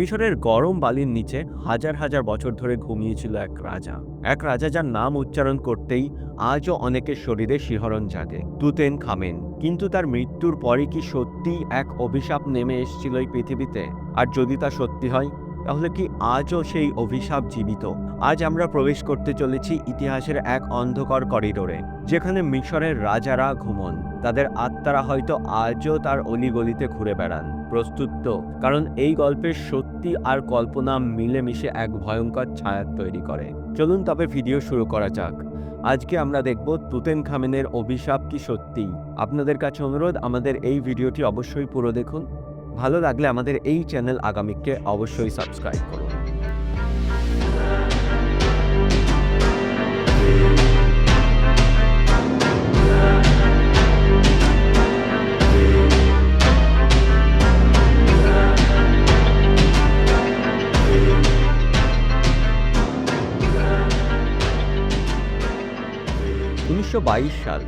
মিশরের গরম বালির নিচে হাজার হাজার বছর ধরে ঘুমিয়েছিল এক রাজা। এক রাজা যার নাম উচ্চারণ করতেই আজও অনেকের শরীরে শিহরণ জাগে, তুতেন খামেন। কিন্তু তার মৃত্যুর পরে কি সত্যি এক অভিশাপ নেমে এসেছিল এই পৃথিবীতে? আর যদি তা সত্যি হয় তাহলে কি আজও সেই অভিশাপ জীবিত? আজ আমরা প্রবেশ করতে চলেছি ইতিহাসের এক অন্ধকার করিডোরে, যেখানে মিশরের রাজারা ঘুমন। তাদের আত্মারা হয়তো আজও তার অলিগলিতে ঘুরে বেড়ান। প্রস্তুত তো, কারণ এই গল্পের সত্যি আর কল্পনা মিলেমিশে এক ভয়ঙ্কর ছায়া তৈরি করে। চলুন তবে ভিডিও শুরু করা যাক। আজকে আমরা দেখব তুতেন খামেনের অভিশাপ কি সত্যি আপনাদের কাছে অনুরোধ, আমাদের এই ভিডিওটি অবশ্যই পুরো দেখুন। ভালো লাগলে আমাদের এই চ্যানেল আগামীকে অবশ্যই সাবস্ক্রাইব করুন। উনিশশো বাইশ সাল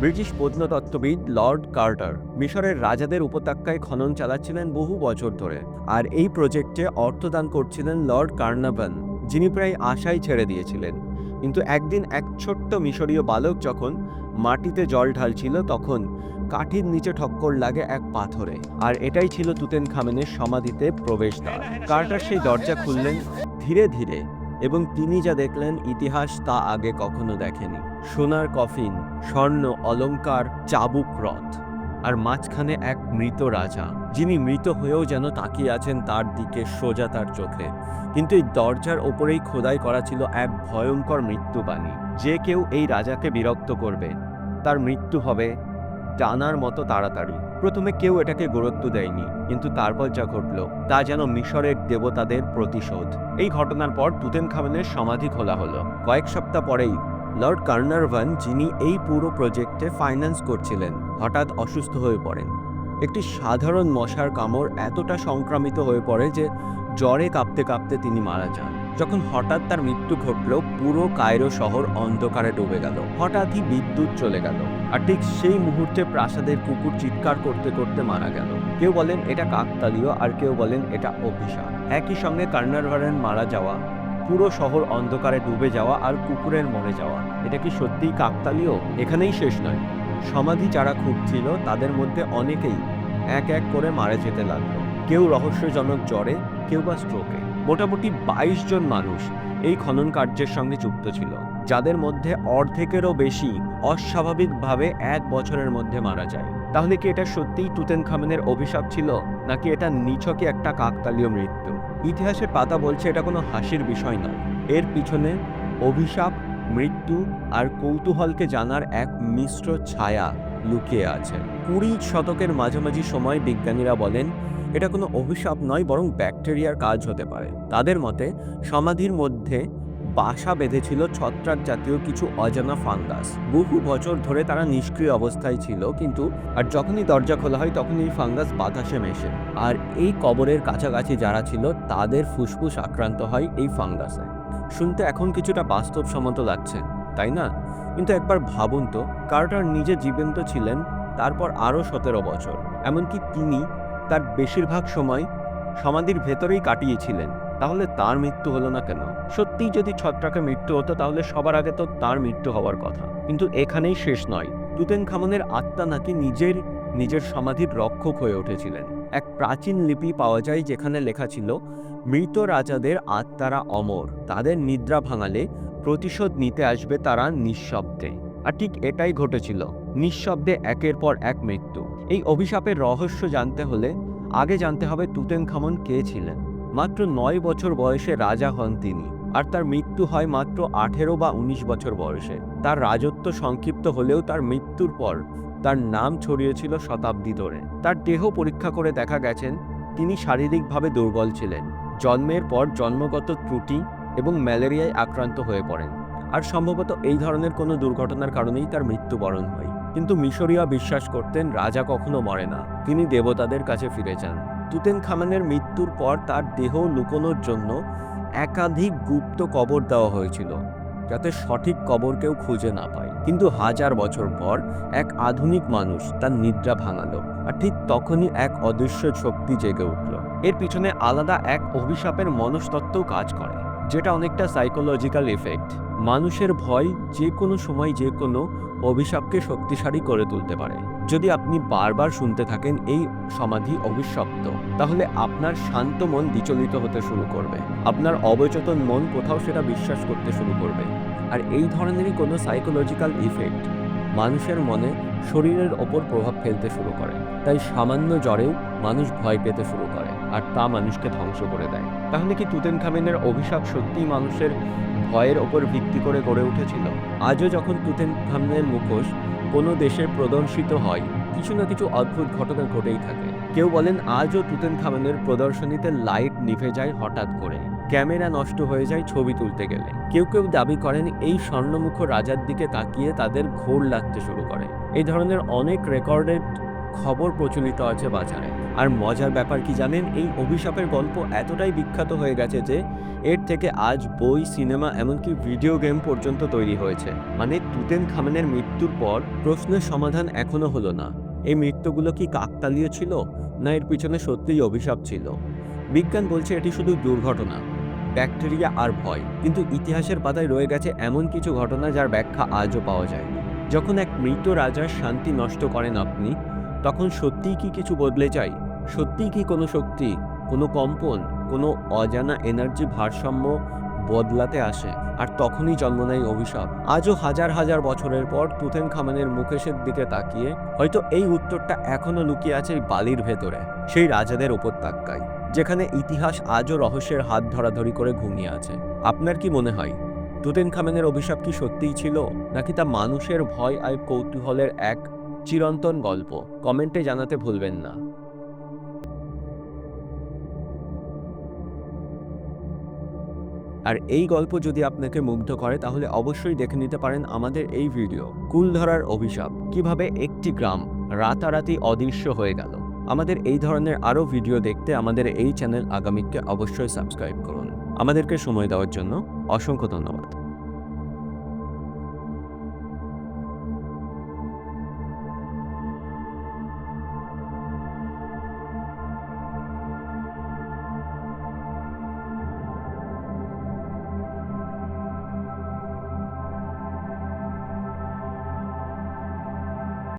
ব্রিটিশ প্রত্নতত্ত্ববিদ লর্ড কার্টার মিশরের রাজাদের উপত্যকায় খনন চালাচ্ছিলেন বহু বছর ধরে আর এই প্রজেক্টে অর্থদান করছিলেন লর্ড কার্নাভান যিনি প্রায় আশাই ছেড়ে দিয়েছিলেন। কিন্তু একদিন এক ছোট্ট মিশরীয় বালক যখন মাটিতে জল ঢালছিল, তখন কাঠির নিচে ঠক্কর লাগে এক পাথরে আর এটাই ছিল তুতেন খামেনের সমাধিতে প্রবেশদ্বার। কার্টার সেই দরজা খুললেন ধীরে ধীরে। এবং তিনি যা দেখলেন, ইতিহাস তা আগে কখনো দেখেনি। সোনার কফিন, স্বর্ণ অলংকার চাবুক রথ, আর মাঝখানে এক মৃত রাজা, যিনি মৃত হয়েও যেন তাকিয়ে আছেন তার দিকে সোজা তার চোখে। কিন্তু এই দরজার ওপরেই খোদাই করা ছিল এক ভয়ঙ্কর মৃত্যুবাণী। যে কেউ এই রাজাকে বিরক্ত করবে, তার মৃত্যু হবে ডানার মতো তাড়াতাড়ি। প্রথমে কেউ এটাকে গুরুত্ব দেয়নি, কিন্তু তারপর যা ঘটল, তা যেন মিশরের দেবতাদের প্রতিশোধ। এই ঘটনার পর তুতেন খামেনের সমাধি খোলা হলো। কয়েক সপ্তাহ পরেই লর্ড কার্নারভান, যিনি এই পুরো প্রজেক্টে ফাইন্যান্স করছিলেন, হঠাৎ অসুস্থ হয়ে পড়েন। একটি সাধারণ মশার কামড় এতটা সংক্রামিত হয়ে পড়ে যে জ্বরে কাঁপতে কাঁপতে তিনি মারা যান। যখন হঠাৎ তার মৃত্যু ঘটল, পুরো কায়রো শহর অন্ধকারে ডুবে গেল। হঠাৎই বিদ্যুৎ চলে গেল, আর ঠিক সেই মুহূর্তে প্রাসাদের কুকুর চিৎকার করতে করতে মারা গেল। কেউ বলেন এটা কাকতালীয়, আর কেউ বলেন এটা অভিশাপ। একই সঙ্গে কার্নারভারেন মারা যাওয়া, পুরো শহর অন্ধকারে ডুবে যাওয়া আর কুকুরের মরে যাওয়া, এটা কি সত্যিই কাকতালীয়? এখানেই শেষ নয়। সমাধি যারা খুঁজছিল, তাদের মধ্যে অনেকেই এক এক করে মারা যেতে লাগল। কেউ রহস্যজনক জ্বরে, কেউ বা স্ট্রোকে। মোটামুটি বাইশ জন মানুষ এই খনন কার্যের সঙ্গে যুক্ত ছিল, যাদের মধ্যে অর্ধেকেরও বেশি অস্বাভাবিকভাবে এক বছরের মধ্যে মারা যায়। তাহলে কি এটা সত্যিই তুতেন খামেনের অভিশাপ ছিল, নাকি এটা নিছকে একটা কাকতালীয় মৃত্যু? ইতিহাসের পাতা বলছে এটা কোনো হাসির বিষয় নয়। এর পিছনে অভিশাপ, মৃত্যু আর কৌতূহলকে জানার এক মিশ্র ছায়া লুকিয়ে আছে। কুড়ি শতকের মাঝামাঝি সময় বিজ্ঞানীরা বলেন এটা কোনো অভিশাপ নয়, বরং ব্যাকটেরিয়ার কাজ হতে পারে। তাদের মতে, সমাধির মধ্যে বাসা বেঁধেছিল ছত্রাক জাতীয় কিছু অজানা ফাঙ্গাস। বহু বছর ধরে তারা নিষ্ক্রিয় অবস্থায় ছিল, কিন্তু আর যখনই দরজা খোলা হয় তখন এই ফাঙ্গাস বাতাসে মেশে। আর এই কবরের কাছাকাছি যারা ছিল, তাদের ফুসফুস আক্রান্ত হয় এই ফাঙ্গাসে। শুনতে এখন কিছুটা বাস্তবসম্মত লাগছে, তাই না? কিন্তু একবার ভাবুন তো, কার্টার নিজে জীবন্ত ছিলেন, তারপর আরও সতেরো বছর। এমনকি তিনি তার বেশিরভাগ সময় সমাধির ভেতরেই কাটিয়েছিলেন। তাহলে তার মৃত্যু হলো না কেন? সত্যিই যদি ছত্রাকে মৃত্যু হতো, তাহলে সবার আগে তো তার মৃত্যু হওয়ার কথা। কিন্তু এখানেই শেষ নয়। তুতেন খামনের আত্মা নাকি নিজের নিজের সমাধির রক্ষক হয়ে উঠেছিলেন। এক প্রাচীন লিপি পাওয়া যায় যেখানে লেখা ছিল, মৃত রাজাদের আত্মারা অমর। তাদের নিদ্রা ভাঙালে প্রতিশোধ নিতে আসবে তারা নিঃশব্দে। আর ঠিক এটাই ঘটেছিল। নিঃশব্দে একের পর এক মৃত্যু। এই অভিশাপের রহস্য জানতে হলে আগে জানতে হবে তুতেন খামন কে ছিলেন। মাত্র নয় বছর বয়সে রাজা হন তিনি, আর তার মৃত্যু হয় মাত্র আঠেরো বা উনিশ বছর বয়সে। তার রাজত্ব সংক্ষিপ্ত হলেও তার মৃত্যুর পর তার নাম ছড়িয়েছিল শতাব্দী ধরে। তার দেহ পরীক্ষা করে দেখা গেছেন, তিনি শারীরিকভাবে দুর্বল ছিলেন। জন্মের পর জন্মগত ত্রুটি এবং ম্যালেরিয়ায় আক্রান্ত হয়ে পড়েন। আর সম্ভবত এই ধরনের কোনো দুর্ঘটনার কারণেই তার মৃত্যুবরণ হয়। কিন্তু মিশরীয় বিশ্বাস করতেন রাজা কখনো মরে না। তিনি দেবতাদের কাছে ফিরে যান। তুতেন খামানের মৃত্যুর পর তার দেহ লুকোনোর জন্য একাধিক গুপ্ত কবর দেওয়া হয়েছিল, যাতে সঠিক কবর কেউ খুঁজে না পায়। কিন্তু হাজার বছর পর এক আধুনিক মানুষ তার নিদ্রা ভাঙালো আর ঠিক তখনই এক অদৃশ্য শক্তি জেগে উঠল। এর পিছনে আলাদা এক অভিশাপের মনস্তত্ত্বও কাজ করে। যেটা অনেকটা সাইকোলজিক্যাল এফেক্ট মানুষের ভয় যে কোনো সময় যে কোনো অভিশাপকে শক্তিশালী করে তুলতে পারে। যদি আপনি বারবার শুনতে থাকেন, এই সমাধি অভিশপ্ত তাহলে আপনার শান্ত মন বিচলিত হতে শুরু করবে। আপনার অবচেতন মন কোথাও সেটা বিশ্বাস করতে শুরু করবে। আর এই ধরনেরই কোনো সাইকোলজিক্যাল ইফেক্ট মানুষের মনে শরীরের ওপর প্রভাব ফেলতে শুরু করে। তাই সামান্য জ্বরেও মানুষ ভয় পেতে শুরু করে। আর তা মানুষকে ধ্বংস করে দেয়। তাহলে কি তুতেন খামেনের অভিশাপ সত্যিই মানুষের ভয়ের ওপর ভিত্তি করে গড়ে উঠেছিল? আজও যখন তুতেন খামেনের মুখোশ কোনো দেশে প্রদর্শিত হয়, কিছু না কিছু অদ্ভুত ঘটনা ঘটেই থাকে। কেউ বলেন, আজও তুতেন খামেনের প্রদর্শনীতে লাইট নিভে যায় হঠাৎ করে। ক্যামেরা নষ্ট হয়ে যায় ছবি তুলতে গেলে। কেউ কেউ দাবি করেন, এই স্বর্ণমুখ রাজার দিকে তাকিয়ে তাদের ঘোর লাগতে শুরু করে। এই ধরনের অনেক রেকর্ডেড খবর প্রচলিত আছে বাজারে। আর মজার ব্যাপার কি জানেন? এই অভিশাপের গল্প এতটাই বিখ্যাত হয়ে গেছে যে, এর থেকে আজ বই, সিনেমা, এমনকি ভিডিও গেম পর্যন্ত তৈরি হয়েছে। মানে তুতেন খামেনের মৃত্যুর পর প্রশ্নের সমাধান এখনও হলো না। এই মৃত্যুগুলো কি কাকতালীয় ছিল? না এর পিছনে সত্যিই অভিশাপ ছিল? বিজ্ঞান বলছে এটি শুধু দুর্ঘটনা, ব্যাকটেরিয়া আর ভয়। কিন্তু ইতিহাসের পাতায় রয়ে গেছে এমন কিছু ঘটনা যার ব্যাখ্যা আজও পাওয়া যায় যখন এক মৃত রাজার শান্তি নষ্ট করেন আপনি তখন সত্যিই কি কিছু বদলে যায়? সত্যিই কি কোনো শক্তি, কোনো কম্পন, কোনো অজানা এনার্জি ভারসাম্য বদলাতে আসে? আর তখনই জন্ম নেয় অভিশাপ। আজও হাজার হাজার বছরের পর তুতেন খামানের মুকেশের দিকে তাকিয়ে হয়তো এই উত্তরটা এখনও লুকিয়ে আছে বালির ভেতরে, সেই রাজাদের উপত্যকায়, যেখানে ইতিহাস আজও রহস্যের হাত ধরাধরি করে ঘুমিয়ে আছে। আপনার কি মনে হয় তুতেন খামেনের অভিশাপ কি সত্যিই ছিল, নাকি তা মানুষের ভয় আর কৌতূহলের এক চিরন্তন গল্প। কমেন্টে জানাতে ভুলবেন না। আর এই গল্প যদি আপনাকে মুগ্ধ করে, তাহলে অবশ্যই দেখে নিতে পারেন আমাদের এই ভিডিও কুল ধরার অভিশাপ। কীভাবে একটি গ্রাম রাতারাতি অদৃশ্য হয়ে গেল। আমাদের এই ধরনের আরও ভিডিও দেখতে আমাদের এই চ্যানেল আগামীকে অবশ্যই সাবস্ক্রাইব করুন। আমাদেরকে সময় দেওয়ার জন্য অসংখ্য ধন্যবাদ।